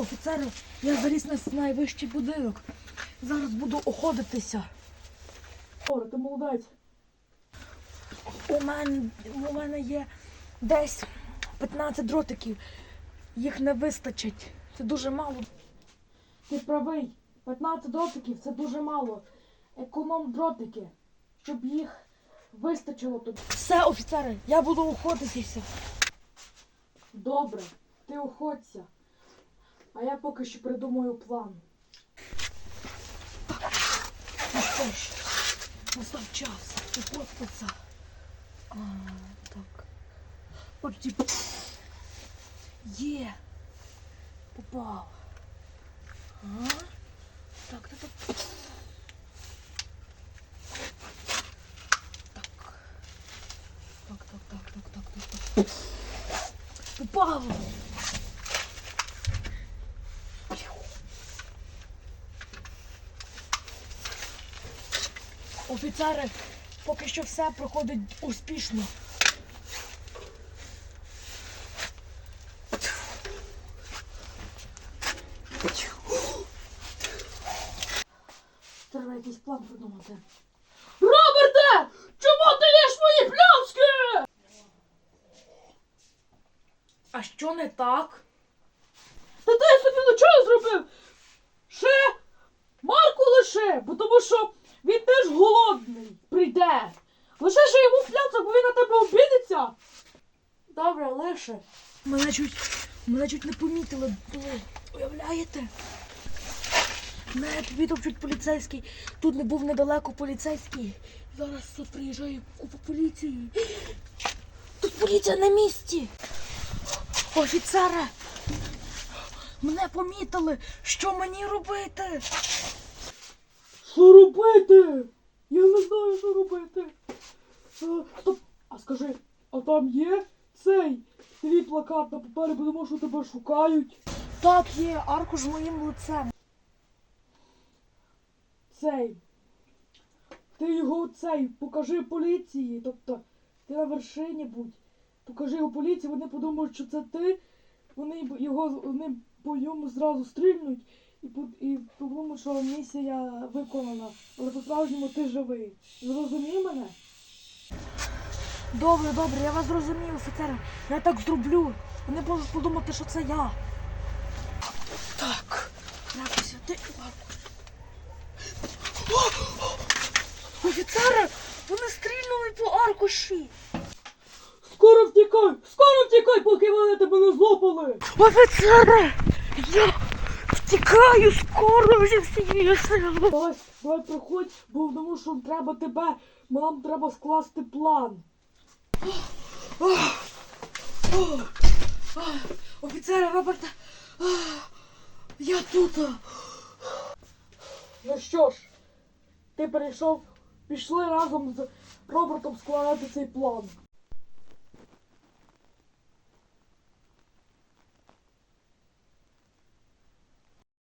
Офіцери, я заліз на найвищий будинок. Зараз буду охотитися. Добре, ти молодець. У мене, у мене є десь 15 дротиків. Їх не вистачить. Це дуже мало. Ти правий. 15 дротиків це дуже мало. Економ дротики, щоб їх вистачило тобі. Все, офіцери, я буду охотитися. Добре, ти охоться. А я поки що придумаю план. Ну що ж, настав час охотитися. А, так. Почти. Є. Попав. А? Так, так. Так. Так, так, так, так, так, так, так. Попав. Офіцери, поки що все проходить успішно. Треба якийсь план придумати. Роберте! Чому ти їш мої пляшки? А що не так? Та ти собі нічого зробив? Ще Марку лише, бо тому що він теж голодний прийде. Лише ще йому пляцок, бо він на тебе обідеться. Добре, лише. Мене чуть, мене чуть не помітили. Уявляєте? Мене відовчуть поліцейський. Тут не був недалеко поліцейський. Зараз тут приїжджає купа поліції. Тут поліція на місці. Офіцери! Мене помітили. Що мені робити? Робити? Я не знаю, що робити. А, стоп, а скажи, а там є цей твій плакат на папері, бо тому що тебе шукають. Так, є аркуш з моїм лицем. Цей. Ти його цей, покажи поліції. Тобто, ти на вершині будь. Покажи його поліції, вони подумають, що це ти. Вони його вони по ньому зразу стрільнуть і, і подумають, що місія виконана. Але по-справжньому ти живий. Зрозумій мене? Добре, добре, я вас зрозумів, офіцери. Я так зроблю. Вони можуть подумати, що це я. Так, треба! О! Офіцери! Вони стрільнули по аркуші! Скоро втікай! Скоро втікай, поки вони тебе не злопали! Офіцери! Я втікаю скоро вже всією силою. Давай, давай приходь, бо тому що треба тебе, бо нам треба скласти план. Офіцери, Роберта! Я тут. Ну що ж, ти перейшов, пішли разом з Робертом складати цей план.